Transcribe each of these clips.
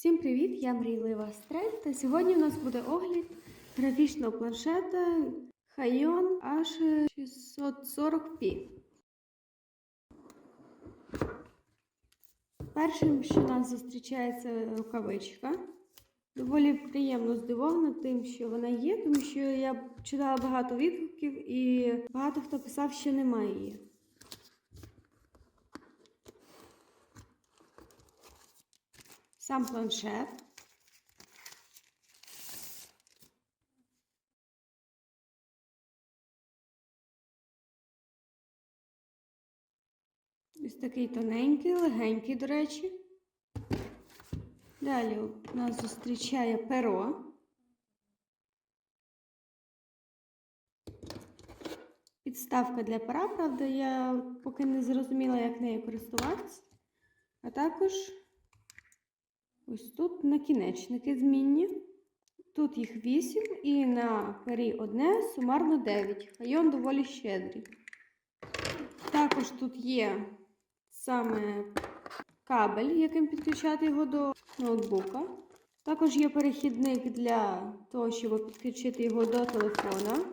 Всім привіт! Я мрійлива Стрель, та сьогодні у нас буде огляд графічного планшета Hayon H640p. Першим, що нас зустрічає, це рукавичка. Доволі приємно здивована тим, що вона є, тому що я читала багато відгуків і багато хто писав, що немає її. Сам планшет. Ось такий тоненький, легенький, до речі. Далі нас зустрічає перо. Підставка для пера, правда, я поки не зрозуміла, як нею користуватися. А також ось тут накінечники змінні. Тут їх 8 і на пері одне, сумарно 9. Хайон доволі щедрий. Також тут є саме кабель, яким підключати його до ноутбука. Також є перехідник для того, щоб підключити його до телефона.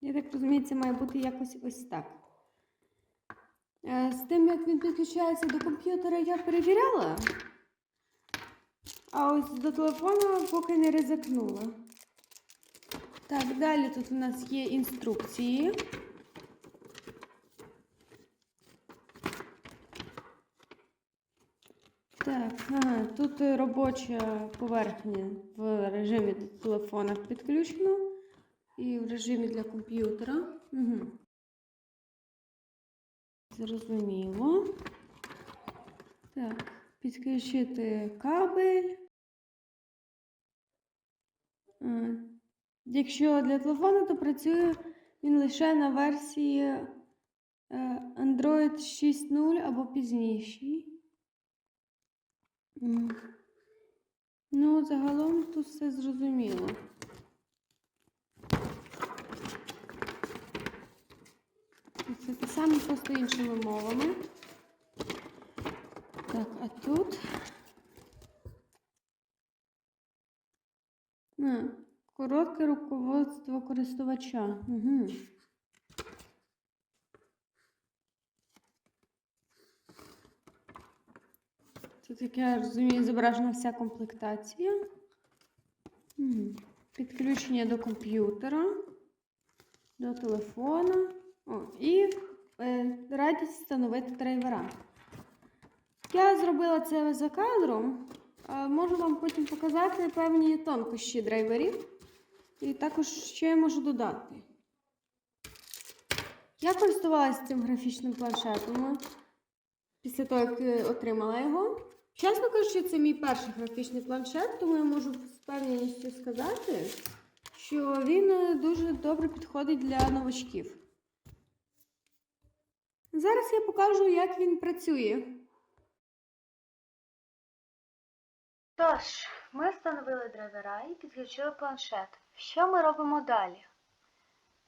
Я так розумію, це має бути якось ось так. Е, З тим, як він підключається до комп'ютера, я перевіряла. А ось до телефону поки не ризикнула. Так, далі тут у нас є інструкції. Так, ага, тут робоча поверхня в режимі телефона підключена і в режимі для комп'ютера. Угу. Зрозуміло. Так, підключити кабель. Якщо для телефону, то працює він лише на версії е, Android 6.0 або пізнішій. Ну, загалом тут все зрозуміло. Це те саме, просто іншими мовами. Так, а тут. Коротке руководство користувача. Угу. Тут, як я розумію, зображена вся комплектація. Підключення до комп'ютера, до телефона. О, і е, радість встановити драйвера. Я зробила це за кадром. а Можу вам потім показати певні тонкощі драйверів. І також що я можу додати. Я користувалася цим графічним планшетом після того, як е, отримала його. Чесно кажучи, це мій перший графічний планшет, тому я можу з впевненістю сказати, що він е, дуже добре підходить для новачків. Зараз я покажу, як він працює. Тож, ми встановили драйвера і підключили планшет. Що ми робимо далі?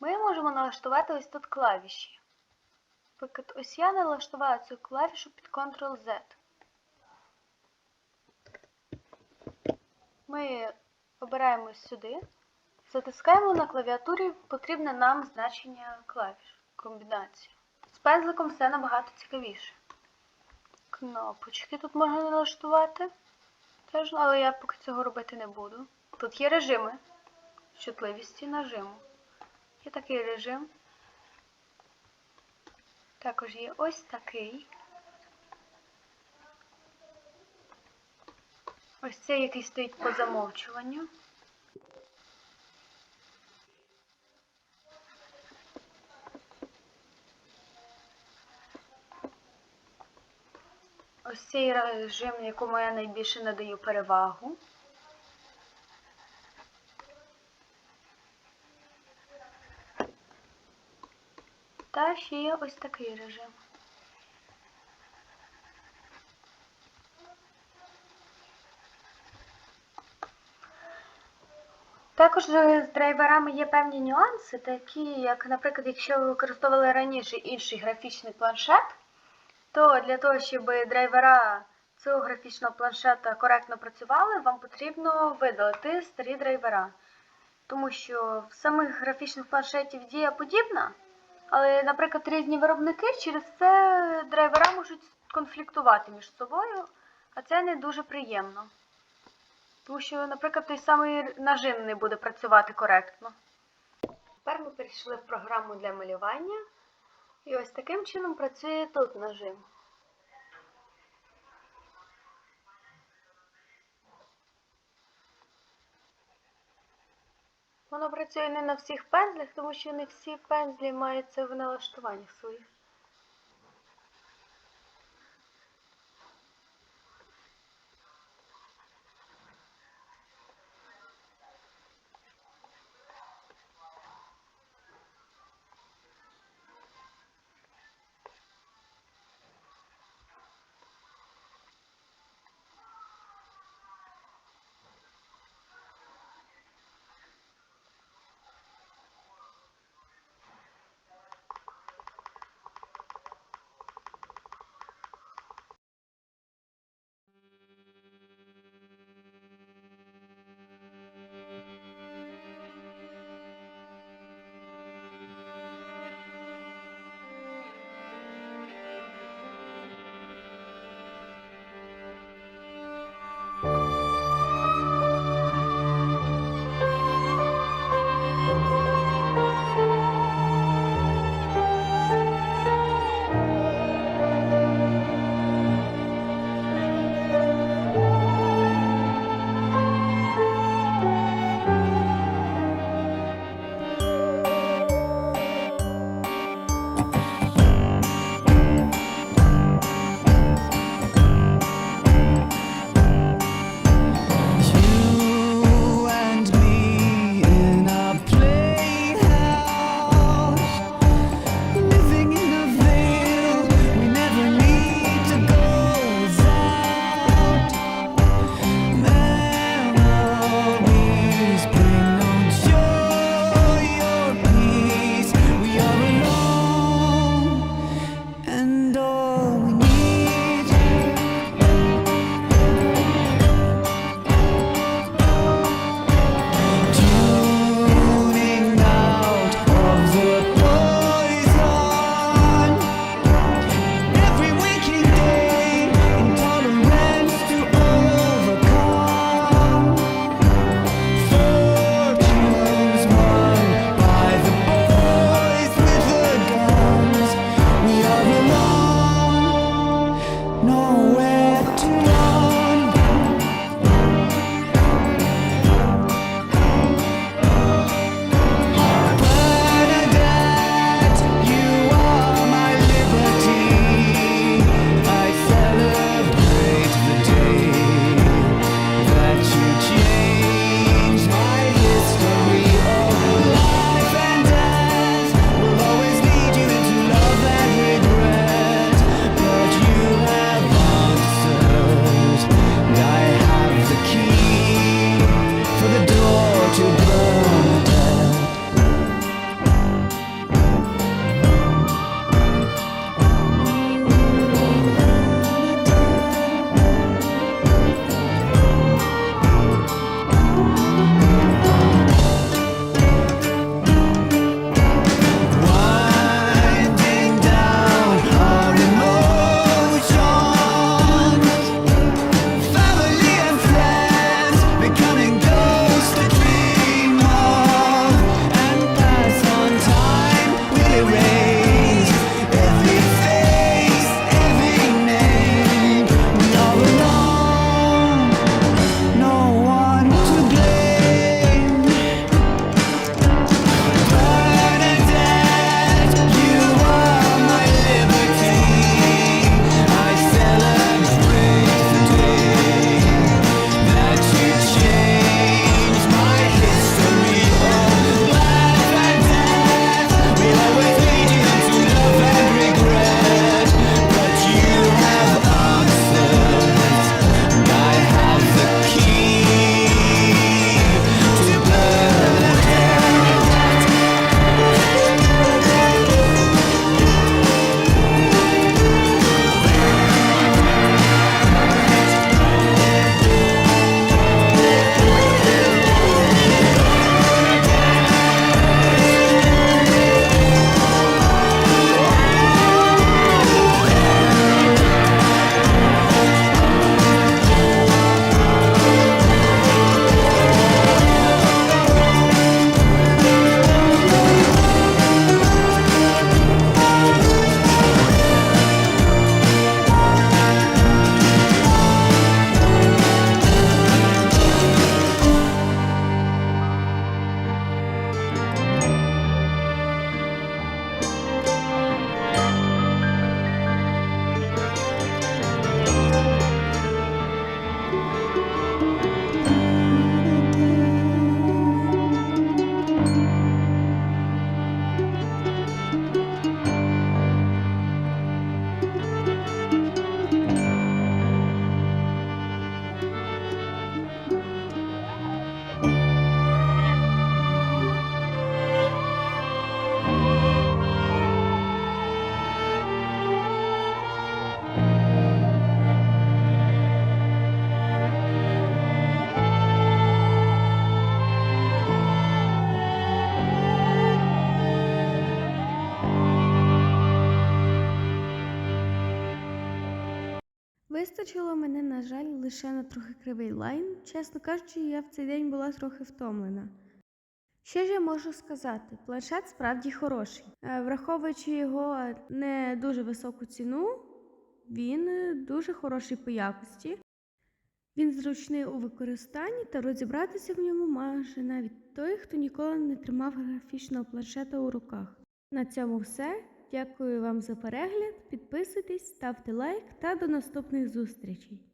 Ми можемо налаштувати ось тут клавіші. Наприклад, ось я налаштувала цю клавішу під Ctrl-Z. Ми обираємо сюди, затискаємо на клавіатурі потрібне нам значення клавіш, комбінацію. З пензликом все набагато цікавіше. Кнопочки тут можна налаштувати. Теж, але я поки цього робити не буду. Тут є режими чутливісті нажиму. Є такий режим. Також є ось такий. Ось цей, який стоїть по замовчуванню. Ось цей режим, якому я найбільше надаю перевагу. Та ще є ось такий режим. Також з драйверами є певні нюанси, такі як, наприклад, якщо ви використовували раніше інший графічний планшет, то для того, щоб драйвера цього графічного планшета коректно працювали, вам потрібно видалити старі драйвера. Тому що в самих графічних планшетів дія подібна, але, наприклад, різні виробники через це драйвера можуть конфліктувати між собою, а це не дуже приємно. Тому що, наприклад, той самий нажим не буде працювати коректно. Тепер ми перейшли в програму для малювання. І ось таким чином працює тут нажим. Воно працює не на всіх пензлях, тому що не всі пензлі мають це в налаштуваннях своїх. Вистачило мене, на жаль, лише на трохи кривий лайн. Чесно кажучи, я в цей день була трохи втомлена. Що ж я можу сказати? Планшет справді хороший. Е, Враховуючи його не дуже високу ціну, він е, дуже хороший по якості. Він зручний у використанні та розібратися в ньому може навіть той, хто ніколи не тримав графічного планшета у руках. На цьому все. Дякую вам за перегляд. Підписуйтесь, ставте лайк та до наступних зустрічей.